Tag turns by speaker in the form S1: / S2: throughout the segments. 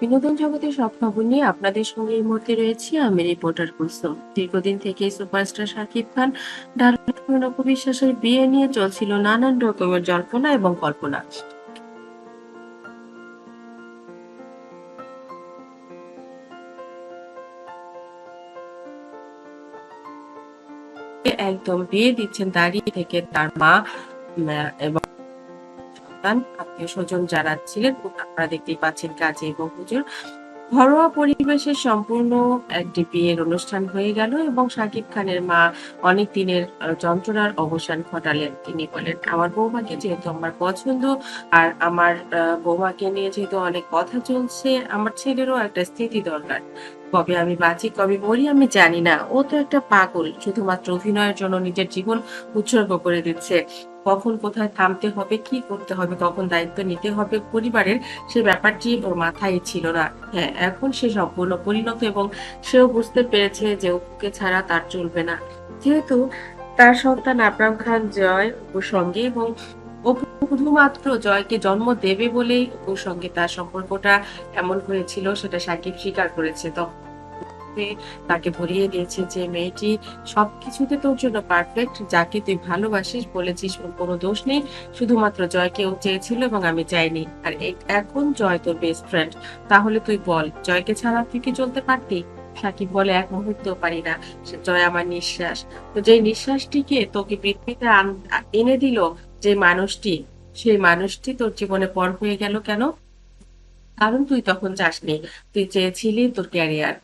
S1: বিনোদন জগতের সব খবর নিয়ে আপনাদের সঙ্গে এই মুহূর্তে রয়েছি। আমি রিপোর্টার কুলসুম দীর্ঘদিন থেকে সুপারস্টার শাকিব খান ডাক্তার অপবিশ্বাসের বিয়ে নিয়ে চলছিল নানান রকমের জল্পনা এবং কল্পনা। একদম বিয়ে দিচ্ছেন দাঁড়িয়ে থেকে তার মা এবং সন্তান, আত্মীয় স্বজন যারা ছিলেন, আপনারা দেখতেই পাচ্ছেন কাজে এবং হুজুর। ঘরোয়া পরিবেশে সম্পূর্ণ একটি বিয়ের অনুষ্ঠান হয়ে গেল এবং শাকিব খানের মা অনেক দিনের যন্ত্রণার অবসান ঘটালেন। তিনি বলেন, আমার বৌমাকে যেহেতু আমার পছন্দ আর আমার বৌমাকে নিয়ে যেহেতু অনেক কথা চলছে, আমার ছেলেরও একটা স্থিতি দরকার। কবে আমি বাঁচি, কবে মরি, আমি জানি না। ও তো একটা পাগল, শুধুমাত্র অভিনয়ের জন্য নিজের জীবন উৎসর্গ করে দিচ্ছে। কখন কোথায় থামতে হবে, কি করতে হবে, কখন দায়িত্ব নিতে হবে, পরিবারের সে ব্যাপারটি ওর মাথায় ছিল না। হ্যাঁ এখন সে সম্পূর্ণ পরিণত এবং সেও বুঝতে পেরেছে যে ওকে ছাড়া তার চলবে না। যেহেতু তার সন্তান আবরাম খান জয় ওর সঙ্গে এবং শুধুমাত্র জয়কে জন্ম দেবে বলেই ওর সঙ্গে তার সম্পর্কটা এমন হয়েছিল, সেটা সাকিব স্বীকার করেছে। তখন সে তাকে ভরিয়ে দিয়েছে যে মেয়েটি, সবকিছুতে তোর জন্য পারফেক্ট যাকে তুই ভালোবাসিস, বলেছিস ওর কোনো দোষ নেই। শুধুমাত্র জয়কে ও চেয়েছিল এবং আমি চাইনি। আর এখন জয় তোর বেস্ট ফ্রেন্ড তাহলে তুই বল, জয়কে ছাড়া তুই কি চলতে পারতি? সাকিব বলে, এক মুহূর্তেও পারি না। জয় আমার নিঃশ্বাস। তো যে নিঃশ্বাসটিকে তোকে পৃথিবীতে এনে দিল যে মানুষটি, সেই মানুষটি তোর জীবনে পর হয়ে গেল কেন? কারণ তুই তখন চাসনি। তুই চেয়েছিলি তোর ক্যারিয়ার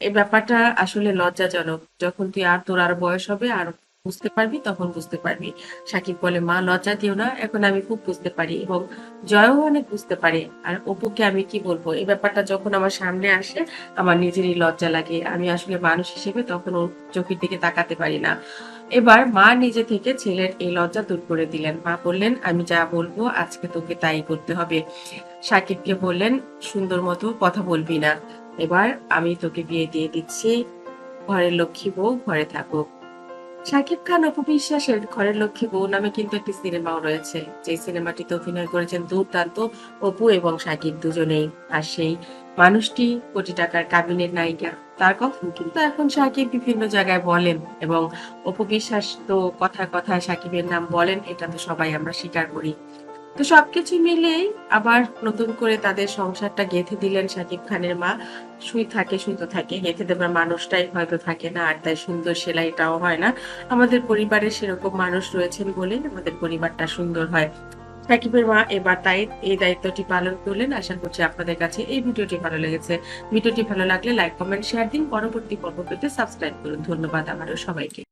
S1: এই ব্যাপারটা আসলে লজ্জাজনক। যখন তুই আর তোর আর বয়স হবে, আর বুঝতে পারবি, তখন বুঝতে পারবি। সাকিব বলে, মা, লজ্জা দিও না, এখন আমি খুব বুঝতে পারি এবং জয়ও অনেক বুঝতে পারে। আর অপুকে আমি কি বলব? এই ব্যাপারটা যখন আমার সামনে আসে, আমার নিজেরই লজ্জা লাগে। আমি আসলে মানুষ হিসেবে তখন ওর চোখের দিকে তাকাতে পারি না। এবার মা নিজে থেকে ছেলের এই লজ্জা দূর করে দিলেন। মা বললেন, আমি যা বলব, আজকে তোকে তাই করতে হবে। সাকিবকে বললেন, সুন্দর মতো কথা বলবি না। এবার আমি তোকে বিয়ে দিয়ে দিচ্ছি। ঘরের লক্ষ্মী বউ ঘরে থাকুক। শাকিব খান অপু বিশ্বাসের ঘরের লক্ষ্মী বউ নামে কিন্তু একটি সিনেমাও রয়েছে। যে সিনেমাটিতে অভিনয় করেছেন দুর্দান্ত অপু এবং শাকিব দুজনেই। আর সেই মানুষটি কোটি টাকার কাবিনের নায়িকা। তার কথা কিন্তু এখন শাকিব বিভিন্ন জায়গায় বলেন এবং অপবিশ্বাস তো কথা কথায় শাকিবের নাম বলেন, এটা তো সবাই আমরা স্বীকার করি। তো সবকিছু মিলেই আবার নতুন করে তাদের সংসারটা গেঁথে দিলেন শাকিব খানের মা। শুই থাকে শুইতে থাকে, গেঁথে দেবার মানুষটাই হয়তো থাকে না, আর তাই সুন্দর সেলাইটাও হয় না। আমাদের পরিবারে সেরকম মানুষ রয়েছেন বলে আমাদের পরিবারটা সুন্দর হয়। সাকিবের মা এবার তাই এই দায়িত্বটি পালন করলেন। আশা করছি আপনাদের কাছে এই ভিডিওটি ভালো লেগেছে। ভিডিওটি ভালো লাগলে লাইক, কমেন্ট, শেয়ার দিন। পরবর্তী পর্ব পেতে সাবস্ক্রাইব করুন। ধন্যবাদ আমারও সবাইকে।